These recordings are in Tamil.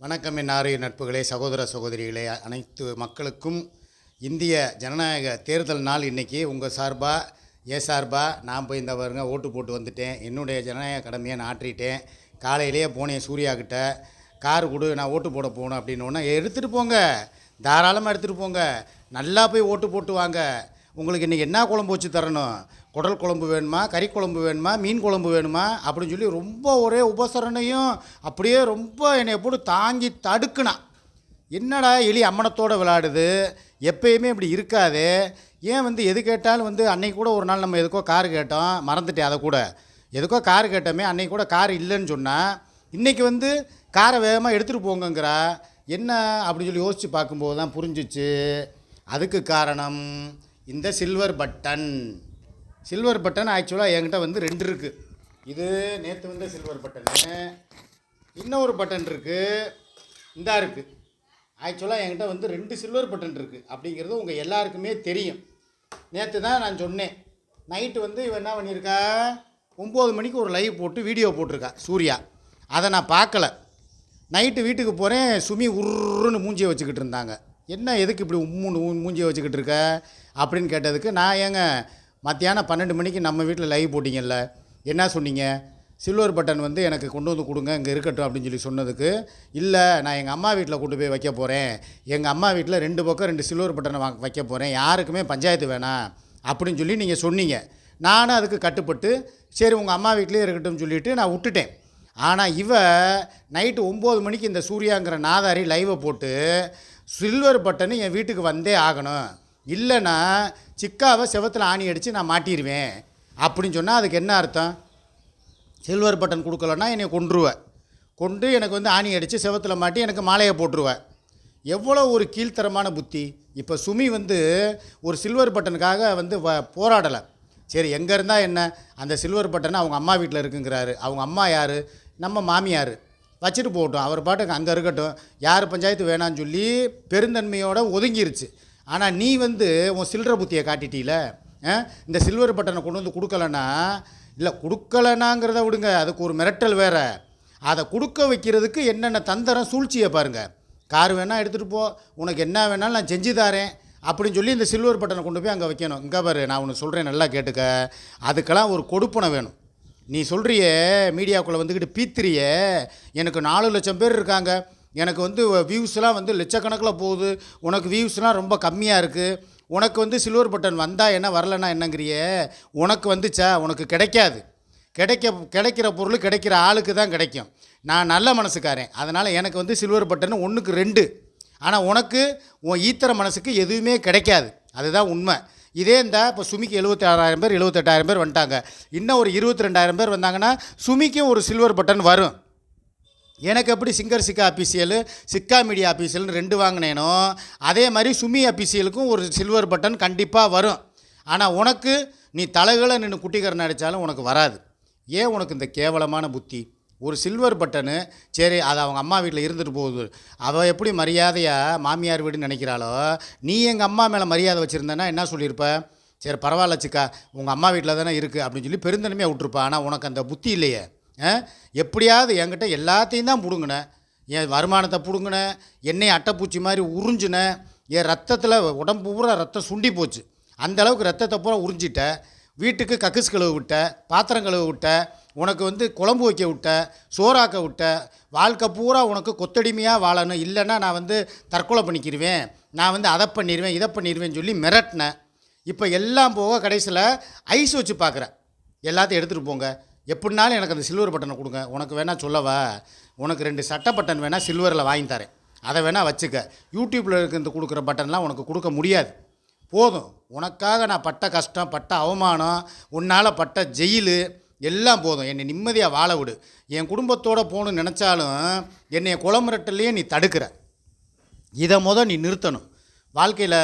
வணக்கம் என் ஆரிய நட்புகளே சகோதர சகோதரிகளே அனைத்து மக்களுக்கும் இந்திய ஜனநாயக தேர்தல் நாள் இன்றைக்கி உங்கள் சார்பாக ஏ சார்பாக நான் போய் இந்த பாருங்க ஓட்டு போட்டு வந்துட்டேன். என்னுடைய ஜனநாயக கடமையை நான் ஆற்றிட்டேன். காலையிலேயே போனேன் சூர்யா கிட்ட. கார் கொடு நான் ஓட்டு போட போகணும் அப்படின்னோடனே எடுத்துகிட்டு போங்க. தாராளமாக எடுத்துகிட்டு போங்க. நல்லா போய் ஓட்டு போட்டு வாங்க. உங்களுக்கு இன்றைக்கி என்ன குழம்பு வச்சு தரணும்? குடல் குழம்பு வேணுமா கறி குழம்பு வேணுமா மீன் குழம்பு வேணுமா அப்படின்னு சொல்லி ரொம்ப ஒரே உபசரணையும் அப்படியே ரொம்ப என்னை போட்டு தாங்கி தடுக்குனான் என்னடா எலி அம்மனத்தோடு விளையாடுது எப்பயுமே இப்படி இருக்காது. ஏன் வந்து எது கேட்டாலும் வந்து அன்னைக்கு கூட ஒரு நாள் நம்ம எதுக்கோ கார் கேட்டோம். மறந்துட்டேன் அதை கூட. எதுக்கோ கார் கேட்டோமே அன்னைக்கு கூட கார் இல்லைன்னு சொன்னால் இன்றைக்கி வந்து காரை வேகமாக எடுத்துகிட்டு போங்கங்கிறா. என்ன அப்படின்னு சொல்லி யோசித்து பார்க்கும்போது தான் புரிஞ்சிச்சு. அதுக்கு காரணம் இந்த சில்வர் பட்டன் சில்வர் பட்டன் ஆக்சுவலாக என்கிட்ட வந்து ரெண்டு இருக்குது இது நேற்று வந்த சில்வர் பட்டனு இன்னொரு பட்டன் இருக்குது இந்தா இருக்குது ஆக்சுவலாக என்கிட்ட வந்து ரெண்டு சில்வர் பட்டன் இருக்குது அப்படிங்கிறது உங்கள் எல்லாருக்குமே தெரியும். நேற்று தான் நான் சொன்னேன். நைட்டு வந்து இவன் என்ன பண்ணியிருக்கா? ஒம்பது மணிக்கு ஒரு லைவ் போட்டு வீடியோ போட்டிருக்கா சூர்யா. அதை நான் பார்க்கல. நைட்டு வீட்டுக்கு போகிறேன் சுமி உருன்னு மூஞ்சியை வச்சுக்கிட்டு இருந்தாங்க. என்ன எதுக்கு இப்படி உம்முன்னு மூஞ்சியை வச்சுக்கிட்டு இருக்க? அப்படின்னு கேட்டதுக்கு நான் ஏங்க மத்தியானம் பன்னெண்டு மணிக்கு நம்ம வீட்டில் லைவ் போட்டிங்கல்ல என்ன சொன்னீங்க? சில்வர் பட்டன் வந்து எனக்கு கொண்டு வந்து கொடுங்க இங்கே இருக்கட்டும் அப்படின்னு சொல்லி சொன்னதுக்கு இல்லை நான் எங்கள் அம்மா வீட்டில் கொண்டு போய் வைக்க போகிறேன் எங்கள் அம்மா வீட்டில் ரெண்டு பக்கம் ரெண்டு சில்வர் பட்டனை வா வைக்க போகிறேன் யாருக்குமே பஞ்சாயத்து வேணாம் அப்படின்னு சொல்லி நீங்கள் சொன்னீங்க. நானும் அதுக்கு கட்டுப்பட்டு சரி உங்கள் அம்மா வீட்லேயே இருக்கட்டும்னு சொல்லிவிட்டு நான் விட்டுட்டேன். ஆனால் இவ நைட்டு ஒம்பது மணிக்கு இந்த சூர்யாங்கிற நாதாரி லைவை போட்டு சில்வர் பட்டனு என் வீட்டுக்கு வந்தே ஆகணும். இல்லைன்னா சிக்காவை செவத்தில் ஆணி அடித்து நான் மாட்டிடுவேன் அப்படின்னு சொன்னால் அதுக்கு என்ன அர்த்தம்? சில்வர் பட்டன் கொடுக்கலன்னா என்னை கொன்றுவேன் கொண்டு எனக்கு வந்து ஆணி அடித்து செவத்தில் மாட்டி எனக்கு மாலையை போட்டுருவேன் எவ்வளோ ஒரு கீழ்த்தரமான புத்தி. இப்போ சுமி வந்து ஒரு சில்வர் பட்டனுக்காக வந்து வ போராடலை. சரி எங்கே இருந்தால் என்ன? அந்த சில்வர் பட்டன் அவங்க அம்மா வீட்டில் இருக்குங்கிறாரு. அவங்க அம்மா யார்? நம்ம மாமியார். வச்சுட்டு போகட்டும். அவர் பாட்டுக்கு அங்கே இருக்கட்டும். யார் பஞ்சாயத்து வேணான்னு சொல்லி பெருந்தன்மையோடு ஒதுங்கிருச்சு. ஆனால் நீ வந்து உன் சில்லற புத்தியை காட்டிட்டீல இந்த சில்வர் பட்டனை கொண்டு வந்து கொடுக்கலன்னா இல்லை கொடுக்கலனாங்கிறத விடுங்க அதுக்கு ஒரு மிரட்டல் வேறு. அதை கொடுக்க வைக்கிறதுக்கு என்னென்ன தந்திரம் சூழ்ச்சியை பாருங்கள் கார் வேணால் எடுத்துகிட்டு போ உனக்கு என்ன வேணாலும் நான் செஞ்சு தாரேன் அப்படின்னு சொல்லி இந்த சில்வர் பட்டனை கொண்டு போய் அங்கே வைக்கணும். இங்கே பாரு நான் உனக்கு சொல்கிறேன் நல்லா கேட்டுக்க. அதுக்கெல்லாம் ஒரு கொடுப்பனை வேணும். நீ சொல்கிறியே மீடியாவுக்குள்ளே வந்துக்கிட்டு பீத்திரியே எனக்கு நாலு லட்சம் பேர் இருக்காங்க. எனக்கு வந்து வியூஸ்லாம் வந்து லட்சக்கணக்கில் போகுது. உனக்கு வியூஸ்லாம் ரொம்ப கம்மியாக இருக்குது உனக்கு வந்து சில்வர் பட்டன் வந்தால் என்ன வரலன்னா என்னங்கிறியே? உனக்கு வந்துச்சா? உனக்கு கிடைக்காது. கிடைக்க கிடைக்கிற பொருள் கிடைக்கிற ஆளுக்கு தான் கிடைக்கும். நான் நல்ல மனசுக்காரன். அதனால் எனக்கு வந்து சில்வர் பட்டன் ஒன்றுக்கு ரெண்டு. ஆனால் உனக்கு உன் ஈத்தர மனசுக்கு எதுவுமே கிடைக்காது. அதுதான் உண்மை. இதே இந்த இப்போ சுமிக்கு எழுபத்தி ஆறாயிரம் பேர் எழுபத்தெட்டாயிரம் பேர் வந்துட்டாங்க. இன்னும் ஒரு இருபத்தி ரெண்டாயிரம் பேர் வந்தாங்கன்னா சுமிக்கும் ஒரு சில்வர் பட்டன் வரும். எனக்கு எப்படி சிங்கர் சிக்கா அபிஷியலு சிக்கா மீடியா அபிஷியல்னு ரெண்டு வாங்கினேனோ அதே மாதிரி சுமி அபிஷியலுக்கும் ஒரு சில்வர் பட்டன் கண்டிப்பாக வரும். ஆனால் உனக்கு நீ தலைகளை நின்று குட்டிக்கரன் அடித்தாலும் உனக்கு வராது. ஏன் உனக்கு இந்த கேவலமான புத்தி? ஒரு சில்வர் பட்டனு சரி அது அவங்க அம்மா வீட்டில் இருந்துட்டு போகுது. அவள் எப்படி மரியாதையாக மாமியார் வீடுன்னு நினைக்கிறாளோ நீ எங்கள் அம்மா மேலே மரியாதை வச்சுருந்தேன்னா என்ன சொல்லியிருப்ப? சரி பரவாயில்ல சிக்கா உங்கள் அம்மா வீட்டில் தானே இருக்குது அப்படின்னு சொல்லி பெருந்தன்மையாக விட்டுருப்பா. ஆனால் உனக்கு அந்த புத்தி இல்லையே. எப்படியாவது என்கிட்ட எல்லாத்தையும் தான் பிடுங்கினேன் என் வருமானத்தை பிடுங்கினேன் என்னை அட்டைப்பூச்சி மாதிரி உறிஞ்சினேன் என் ரத்தத்தில் உடம்பு பூரா ரத்தம் சுண்டி போச்சு. அந்த அளவுக்கு ரத்தத்தை பூரா உறிஞ்சிட்டேன் வீட்டுக்கு கக்குஸ் கழுவு விட்ட பாத்திரம் கழுவு விட்ட உனக்கு வந்து குழம்பு வைக்க விட்ட சோறாக்க விட்ட வாழ்க்கை பூரா உனக்கு கொத்தடிமையாக வாழணும். இல்லைன்னா நான் வந்து தற்கொலை பண்ணிக்கிடுவேன் நான் வந்து அதை பண்ணிடுவேன் இதை பண்ணிடுவேன்னு சொல்லி மிரட்டினேன் இப்போ எல்லாம் போக கடைசியில் ஐஸ் வச்சு பார்க்குறேன் எல்லாத்தையும் எடுத்துகிட்டு போங்க. எப்படினாலும் எனக்கு அந்த சில்வர் பட்டனை கொடுங்க. உனக்கு வேணால் சொல்லவா? உனக்கு ரெண்டு சட்டை பட்டன் வேணால் சில்வரில் வாங்கி தரேன். அதை வேணால் வச்சுக்க. யூடியூப்பில் இருக்கிறது கொடுக்குற பட்டன்லாம் உனக்கு கொடுக்க முடியாது. போதும். உனக்காக நான் பட்ட கஷ்டம் பட்ட அவமானம் உன்னால் பட்ட ஜெயிலு எல்லாம் போதும். என்னை நிம்மதியாக வாழ விடு. என் குடும்பத்தோடு போகணும்னு நினச்சாலும் என்னை குளமுரட்டிலேயே நீ தடுக்கிற. இதை மொதல் நீ நிறுத்தணும். வாழ்க்கையில்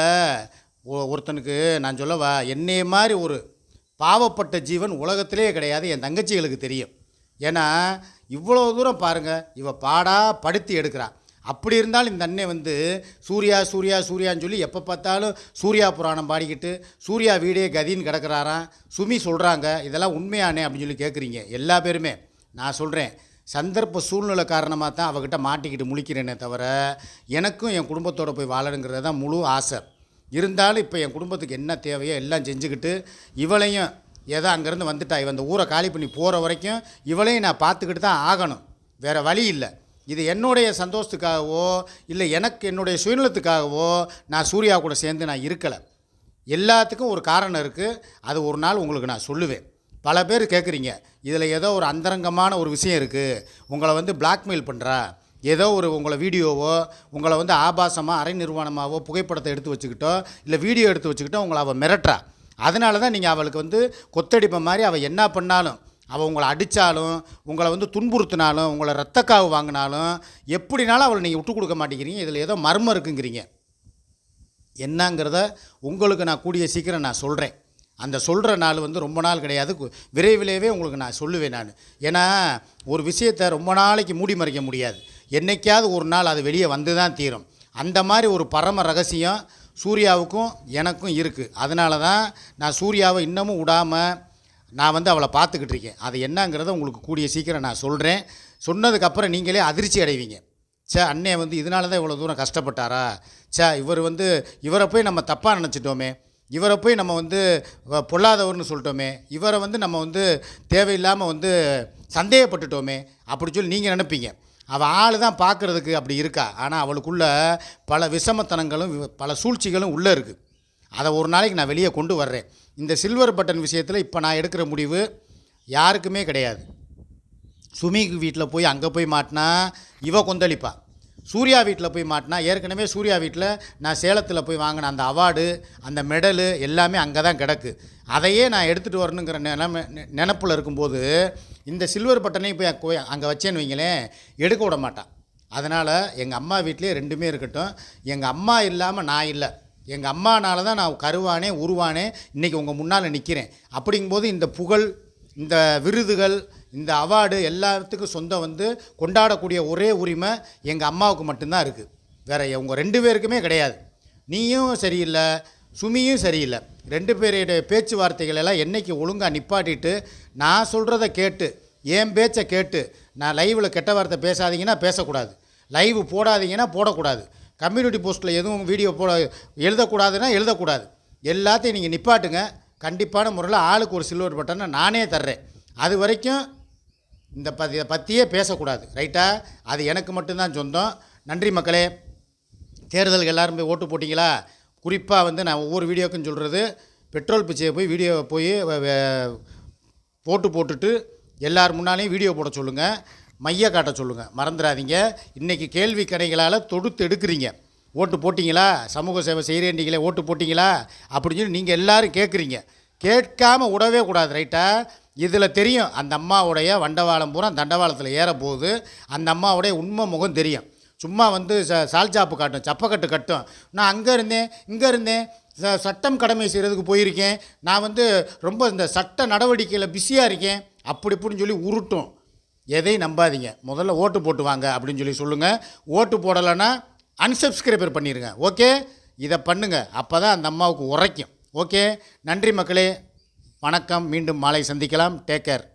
ஒருத்தனுக்கு நான் சொல்லவா என்னைய மாதிரி ஒரு பாவப்பட்ட ஜீவன் உலகத்திலே கிடையாது. என் தங்கச்சிகளுக்கு தெரியும். ஏன்னா இவ்வளோ தூரம் பாருங்கள் இவள் பாடா படுத்தி எடுக்கிறான் அப்படி இருந்தாலும் இந்த அண்ணன் வந்து சூர்யா சூர்யா சூர்யான்னு சொல்லி எப்போ பார்த்தாலும் சூர்யா புராணம் பாடிக்கிட்டு சூர்யா வீடே கதின்னு கிடக்கிறாராம். சுமி சொல்கிறாங்க இதெல்லாம் உண்மையானே அப்படின்னு சொல்லி கேட்குறீங்க எல்லா பேருமே. நான் சொல்கிறேன் சந்தர்ப்ப சூழ்நிலை காரணமாக தான் அவகிட்ட மாட்டிக்கிட்டு முழிக்கிறேனே தவிர எனக்கும் என் குடும்பத்தோடு போய் வாழணுங்கிறது தான் முழு ஆசை. இருந்தாலும் இப்போ என் குடும்பத்துக்கு என்ன தேவையோ எல்லாம் செஞ்சுக்கிட்டு இவளையும் ஏதோ அங்கேருந்து வந்துட்டா. இவன் இந்த ஊரை காலி பண்ணி போகிற வரைக்கும் இவளையும் நான் பார்த்துக்கிட்டு தான் ஆகணும். வேறு வழி இல்லை. இது என்னுடைய சந்தோஷத்துக்காகவோ இல்லை எனக்கு என்னுடைய சுயநலத்துக்காகவோ நான் சூர்யா கூட சேர்ந்து நான் இருக்கலை. எல்லாத்துக்கும் ஒரு காரணம் இருக்குது அது ஒரு நாள் உங்களுக்கு நான் சொல்லுவேன். பல பேர் கேட்குறீங்க இதில் ஏதோ ஒரு அந்தரங்கமான ஒரு விஷயம் இருக்குது உங்களை வந்து பிளாக்மெயில் பண்ணுறா ஏதோ ஒரு உங்களை வீடியோவோ உங்களை வந்து ஆபாசமாக அரை நிர்வாணமாகவோ புகைப்படத்தை எடுத்து வச்சுக்கிட்டோ இல்லை வீடியோ எடுத்து வச்சுக்கிட்டோ உங்களை அவள் மிரட்டுறா. அதனால தான் நீங்கள் அவளுக்கு வந்து கொத்தடிப்பை மாதிரி அவள் என்ன பண்ணாலும் அவள் உங்களை அடித்தாலும் உங்களை வந்து துன்புறுத்தினாலும் உங்களை ரத்தக்காவு வாங்கினாலும் எப்படினாலும் அவளை நீங்கள் விட்டு கொடுக்க மாட்டேங்கிறீங்க. இதில் ஏதோ மர்மம் இருக்குங்கிறீங்க. என்னங்கிறத உங்களுக்கு நான் கூடிய சீக்கிரம் நான் சொல்கிறேன் அந்த சொல்கிற நாள் வந்து ரொம்ப நாள் கிடையாது. கு- விரைவிலேயே உங்களுக்கு நான் சொல்லுவேன் நான். ஏன்னா ஒரு விஷயத்தை ரொம்ப நாளைக்கு மூடி மறைக்க முடியாது. என்னைக்காவது ஒரு நாள் அது வெளியே வந்து தான் தீரும். அந்த மாதிரி ஒரு பரம ரகசியம் சூர்யாவுக்கும் எனக்கும் இருக்குது அதனால தான் நான் சூர்யாவை இன்னமும் விடாமல் நான் வந்து அவளை பார்த்துக்கிட்டு இருக்கேன். அது என்னங்கிறத உங்களுக்கு கூடிய சீக்கிரம் நான் சொல்கிறேன் சொன்னதுக்கப்புறம் நீங்களே அதிர்ச்சி அடைவீங்க. ச்சே அண்ணே வந்து இதனால தான் இவ்வளோ தூரம் கஷ்டப்பட்டாரா? ச்சே இவர் வந்து இவரை போய் நம்ம தப்பாக நினச்சிட்டோமே. இவரை போய் நம்ம வந்து பொல்லாதவர்னு சொல்லிட்டோமே. இவரை வந்து நம்ம வந்து தேவையில்லாமல் வந்து சந்தேகப்பட்டுட்டோமே. அப்படி சொல்லி நீங்கள் நினைப்பீங்க. அவள் ஆள் தான் பார்க்குறதுக்கு அப்படி இருக்கா? ஆனால் அவளுக்குள்ள பல விஷமத்தனங்களும் வி- பல சூழ்ச்சிகளும் உள்ளே இருக்குது அதை ஒரு நாளைக்கு நான் வெளியே கொண்டு வர்றேன். இந்த சில்வர் பட்டன் விஷயத்தில் இப்போ நான் எடுக்கிற முடிவு யாருக்குமே கிடையாது. சுமிக்கு வீட்டில் போய் அங்கே போய் மாட்டினா இவ கொந்தளிப்பா. சூர்யா வீட்டில் போய் மாட்டினா ஏற்கனவே சூர்யா வீட்டில் நான் சேலத்தில் போய் வாங்கின அந்த அவார்டு அந்த மெடலு எல்லாமே அங்கே தான் கிடக்கு. அதையே நான் எடுத்துகிட்டு வரணுங்கிற நிலமை நினப்பில் இருக்கும்போது இந்த சில்வர் பட்டனையும் போய் போய் அங்கே வச்சேன்னு வைங்களேன் எடுக்க விட மாட்டான். அதனால் எங்கள் அம்மா வீட்லேயே ரெண்டுமே இருக்கட்டும். எங்கள் அம்மா இல்லாமல் நான் இல்லை. எங்கள் அம்மானால தான் நான் கருவானே உருவானே இன்றைக்கி உங்கள் முன்னால் நிற்கிறேன் அப்படிங்கும்போது இந்த புகழ் இந்த விருதுகள் இந்த அவார்டு எல்லாத்துக்கும் சொந்தம் வந்து கொண்டாடக்கூடிய ஒரே உரிமை எங்கள் அம்மாவுக்கு மட்டும்தான் இருக்குது வேறு உங்கள் ரெண்டு பேருக்குமே கிடையாது. நீயும் சரியில்லை சுமியும் சரியில்லை. ரெண்டு பேருடைய பேச்சுவார்த்தைகள் எல்லாம் என்றைக்கு ஒழுங்காக நிப்பாட்டிட்டு நான் சொல்கிறத கேட்டு என் பேச்சை கேட்டு நான் லைவில் கெட்ட வார்த்தை பேசாதீங்கன்னா பேசக்கூடாது. லைவ் போடாதீங்கன்னா போடக்கூடாது. கம்யூனிட்டி போஸ்ட்டில் எதுவும் வீடியோ போட எழுதக்கூடாதுன்னா எழுதக்கூடாது. எல்லாத்தையும் நீங்கள் நிப்பாட்டுங்க. கண்டிப்பான முறையில் ஆளுக்கு ஒரு சில்வர் பட்டனை நானே தர்றேன். அது வரைக்கும் இந்த ப இதை பற்றியே பேசக்கூடாது. ரைட்டா அது எனக்கு மட்டும்தான் சொந்தம். நன்றி மக்களே. தேர்தலுக்கு எல்லாரும் போய் ஓட்டு போட்டிங்களா? குறிப்பாக வந்து நான் ஒவ்வொரு வீடியோக்கும் சொல்கிறது பெட்ரோல் பிச்சையை போய் வீடியோ போய் போட்டு போட்டுட்டு எல்லார் முன்னாலேயும் வீடியோ போட சொல்லுங்கள் மைய காட்ட சொல்லுங்கள் மறந்துடாதீங்க. இன்றைக்கி கேள்வி கடைகளால் தொடுத்து எடுக்கிறீங்க. ஓட்டு போட்டிங்களா? சமூக சேவை செய்கிறேன்றீங்களே ஓட்டு போட்டிங்களா? அப்படின்னு சொல்லி நீங்கள் எல்லோரும் கேட்குறீங்க கேட்காம விடவே கூடாது ரைட்டா? இதில் தெரியும் அந்த அம்மாவுடைய வண்டவாளம் பூரா தண்டவாளத்தில் ஏற போகுது அந்த அம்மாவுடைய உண்மை முகம் தெரியும். சும்மா வந்து ச சால்ஜாப்பு காட்டும் சப்பக்கட்டு கட்டும். நான் அங்கே இருந்தேன் இங்கே இருந்தேன். ச- சட்டம் கடமை செய்கிறதுக்கு போயிருக்கேன். நான் வந்து ரொம்ப இந்த சட்ட நடவடிக்கையில் பிஸியாக இருக்கேன். அப்படி இப்படின்னு சொல்லி உருட்டும். எதையும் நம்பாதீங்க. முதல்ல ஓட்டு போட்டு வாங்க அப்படின்னு சொல்லி சொல்லுங்கள் ஓட்டு போடலைன்னா அன்சப்ஸ்கிரைபர் பண்ணிடுங்க ஓகே இதை பண்ணுங்கள் அப்போ தான் அந்த அம்மாவுக்கு உரைக்கும். ஓகே நன்றி மக்களே. வணக்கம். மீண்டும் மாலை சந்திக்கலாம். Take care